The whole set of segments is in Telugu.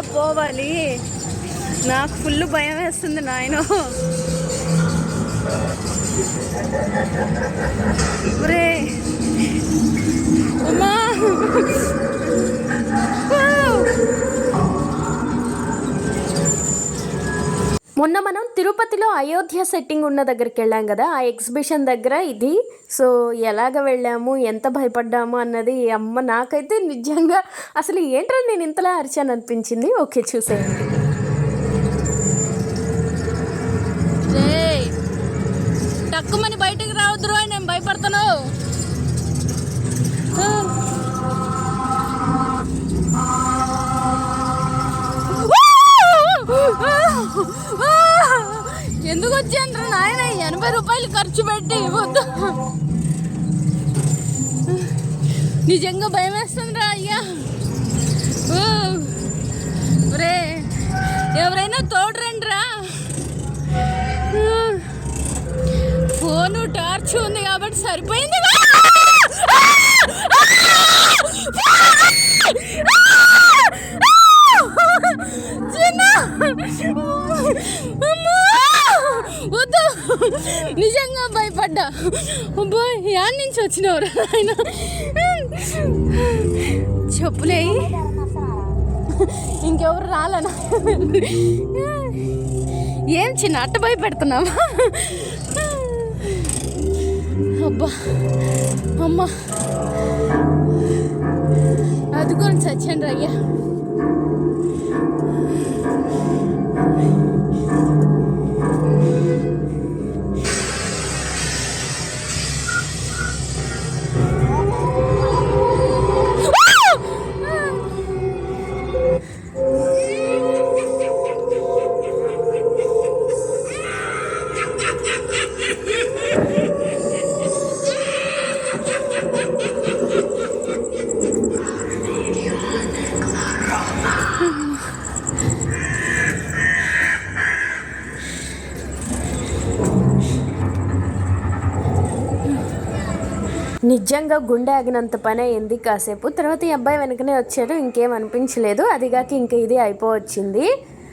పోవాలి? నాకు ఫుల్ భయం వేస్తుంది నాయన. ఒరే. మొన్న మనం తిరుపతిలో అయోధ్య సెట్టింగ్ ఉన్న దగ్గరికి వెళ్ళాం కదా ఆ ఎగ్జిబిషన్ దగ్గర ఇది. సో ఎలాగ వెళ్ళాము ఎంత భయపడ్డాము అన్నది అమ్మ నాకైతే నిజంగా అసలు ఏంట్రా నేను ఇంతలా అరిచాను అనిపించింది. ఓకే చూసేయండి. తక్కువని బయటికి రావద్దు నేను భయపడతాను. ఎందుకు వచ్చి అంటారు నాయన ఎనభై రూపాయలు ఖర్చు పెట్టి వద్దు నిజంగా భయం వేస్తుందిరా అయ్యా. రే ఎవరైనా తోడరండిరా. ఫోను టార్చ్ ఉంది కాబట్టి సరిపోయింది చిన్న అమ్మా! వద్దు నిజంగా భయపడ్డా. అబ్బో యాడ్ నుంచి వచ్చినవరా ఆయన. చెప్పులే. ఇంకెవరు రాలనా? ఏం చిన్న అట్ట భయపెడుతున్నావా? అబ్బా అమ్మా. అదిగోని చచ్చండి అయ్యా నిజంగా గుండె ఆగినంత పని అయింది కాసేపు. తర్వాత ఈ అబ్బాయి వెనకనే వచ్చాడు. ఇంకేం అనిపించలేదు. అదిగాక ఇంక ఇది అయిపోవచ్చింది.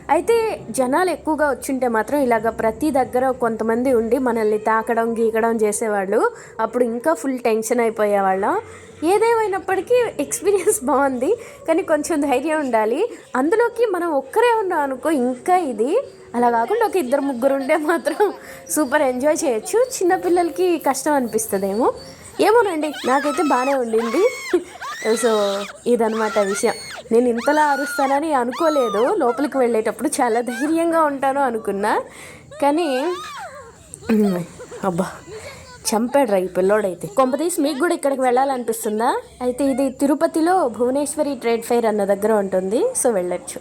అయితే జనాలు ఎక్కువగా వచ్చింటే మాత్రం ఇలాగ ప్రతి దగ్గర కొంతమంది ఉండి మనల్ని తాకడం గీకడం చేసేవాళ్ళు. అప్పుడు ఇంకా ఫుల్ టెన్షన్ అయిపోయేవాళ్ళం. ఏదేమైనప్పటికీ ఎక్స్పీరియన్స్ బాగుంది. కానీ కొంచెం ధైర్యం ఉండాలి. అందులోకి మనం ఒక్కరే ఉన్నాం అనుకో ఇంకా ఇది అలా కాకుండా ఒక ఇద్దరు ముగ్గురు ఉంటే మాత్రం సూపర్ ఎంజాయ్ చేయొచ్చు. చిన్నపిల్లలకి కష్టం అనిపిస్తుందేమో. ఏమోనండి నాకైతే బాగానే ఉండింది. సో ఇదనమాట విషయం. నేను ఇంతలా అరుస్తానని అనుకోలేదు. లోపలికి వెళ్ళేటప్పుడు చాలా ధైర్యంగా ఉంటాను అనుకున్నా. కానీ అబ్బా చంపాడు రా ఈ పిల్లోడైతే. కొంపతీసి మీకు కూడా ఇక్కడికి వెళ్ళాలనిపిస్తుందా? అయితే ఇది తిరుపతిలో భువనేశ్వరి ట్రేడ్ ఫెయిర్ అన్న దగ్గర ఉంటుంది. సో వెళ్ళొచ్చు.